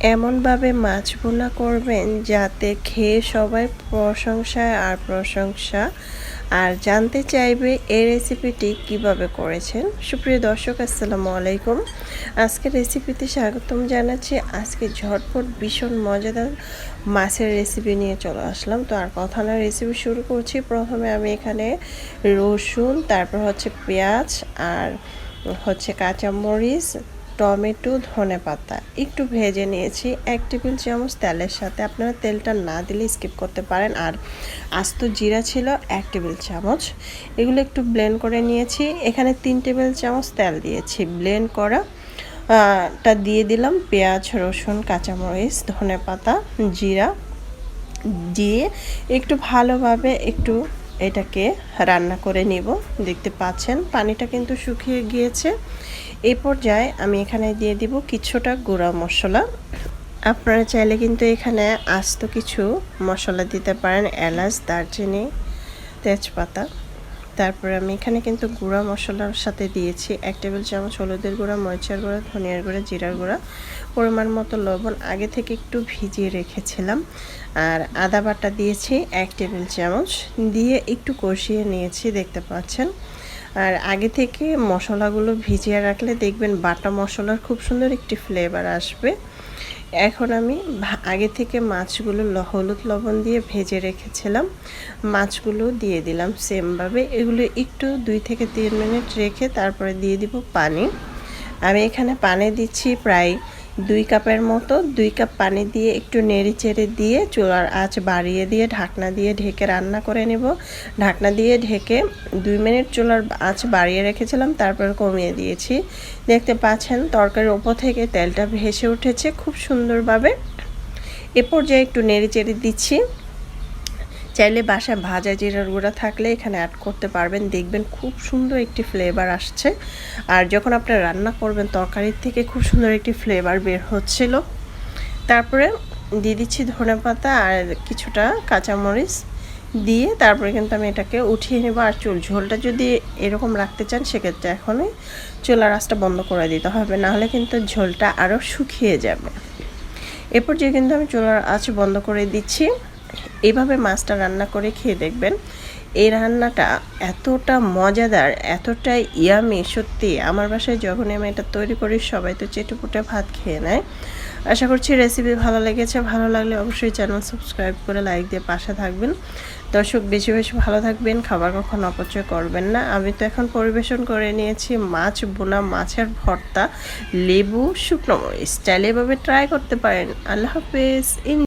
এমনভাবে মাছ ভুনা করবেন যাতে খেয়ে সবাই প্রশংসা আর প্রশংসা। আর জানতে চাইবে এই রেসিপিটি কীভাবে করেছেন। সুপ্রিয় দর্শক, আসসালামু আলাইকুম। আজকে রেসিপিতে স্বাগতম জানাচ্ছি। আজকে ঝটপট ভীষণ মজাদার মাছের রেসিপি নিয়ে চলে আসলাম। তো আর কথা না, রেসিপি শুরু করছি। প্রথমে আমি এখানে রসুন, তারপর হচ্ছে পেঁয়াজ আর হচ্ছে কাঁচামরিচ টমেটো, ধনে পাতা। একটু ভেজে নিয়েছি। এক টেবিল চামচ তেলের সাথে আপনারা তেলটা না দিলে স্কিপ করতে পারেন। আর আস্ত জিরা ছিল এক টেবিল চামচ। এগুলো একটু ব্লেন্ড করে নিয়েছি। এখানে তিন টেবিল চামচ তেল দিয়েছি। ব্লেন্ড করা টা দিয়ে দিলাম পেঁয়াজ, রসুন, কাঁচামরিচ, ধনে পাতা, জিরা। দিয়ে একটু ভালোভাবে একটু এটাকে রান্না করে নিব। দেখতে পাচ্ছেন, পানিটা কিন্তু শুকিয়ে গিয়েছে। এই পর্যায়ে আমি এখানে দিয়ে দিব কিছুটা গুঁড়া মশলা। আপনারা চাইলে কিন্তু এখানে আস্ত কিছু মশলা দিতে পারেন, এলাচ, দারচিনি, তেজপাতা। তারপরে আমি এখানে কিন্তু গুঁড়া মশলার সাথে দিয়েছি এক টেবিল চামচ হলুদের গুঁড়া, মরিচার গুঁড়া, ধনিয়ার গুঁড়া, জিরার গুঁড়া। পরিমাণ মতো লবণ। আগে থেকে একটু ভিজিয়ে রেখেছিলাম। আর আদা বাটা দিয়েছি এক টেবিল চামচ। দিয়ে একটু কষিয়ে নিয়েছি, দেখতে পাচ্ছেন। আর আগে থেকে মশলাগুলো ভিজিয়ে রাখলে দেখবেন বাটা মশলার খুব সুন্দর একটি ফ্লেভার আসবে। এখন আমি আগে থেকে মাছগুলো হলুদ লবণ দিয়ে ভেজে রেখেছিলাম। মাছগুলো দিয়ে দিলাম সেমভাবে। এগুলো একটু দুই থেকে তিন মিনিট রেখে তারপরে দিয়ে দিব পানি। আমি এখানে পানি দিচ্ছি প্রায় দুই কাপের মতো, দুই কাপ পানি দিয়ে একটু নেড়ে চেড়ে দিয়ে চুলার আঁচ বাড়িয়ে দিয়ে ঢাকনা দিয়ে ঢেকে রান্না করে নেব। ঢাকনা দিয়ে ঢেকে দুই মিনিট চুলার আঁচ বাড়িয়ে রেখেছিলাম, তারপর কমিয়ে দিয়েছি। দেখতে পাচ্ছেন, তরকারির ওপর থেকে তেলটা ভেসে উঠেছে খুব সুন্দরভাবে। এ পর্যায়ে একটু নেড়ে চেড়ে দিচ্ছি। চাইলে বাসায় ভাজা জিরার গুঁড়া থাকলে এখানে অ্যাড করতে পারবেন। দেখবেন খুব সুন্দর একটি ফ্লেভার আসছে। আর যখন আপনি রান্না করবেন, তরকারির থেকে খুব সুন্দর একটি ফ্লেভার বের হচ্ছিল। তারপরে দিয়ে দিচ্ছি ধনে পাতা আর কিছুটা কাঁচামরিচ দিয়ে তারপরে কিন্তু আমি এটাকে উঠিয়ে নেব। আর চুল ঝোলটা যদি এরকম রাখতে চান, সেক্ষেত্রে এখনই চুলার আঁচটা বন্ধ করে দিতে হবে। নাহলে কিন্তু ঝোলটা আরও শুকিয়ে যাবে। এরপর যে কিন্তু আমি চুলার আঁচ বন্ধ করে দিচ্ছি। এইভাবে মাছটা রান্না করে খেয়ে দেখবেন। এই রান্নাটা এতটা মজাদার, এতটা ইয়ামি সত্যি। আমার বাসায় যখন আমি এটা তৈরি করি, সবাই তো চেটুপুটে ভাত খেয়ে নেয়। আশা করছি রেসিপি ভালো লেগেছে। ভালো লাগলে অবশ্যই চ্যানেল সাবস্ক্রাইব করে লাইক দিয়ে পাশে থাকবেন। দর্শক, বেশি বেশি ভালো থাকবেন। খাবার কখন অপচয় করবেন না। আমি তো এখন পরিবেশন করে নিয়েছি মাছ বোনা মাছের ভর্তা, লেবু, শুকনো মরিচ। চাইলে এভাবে ট্রাই করতে পারেন। আল্লাহ হাফেজ।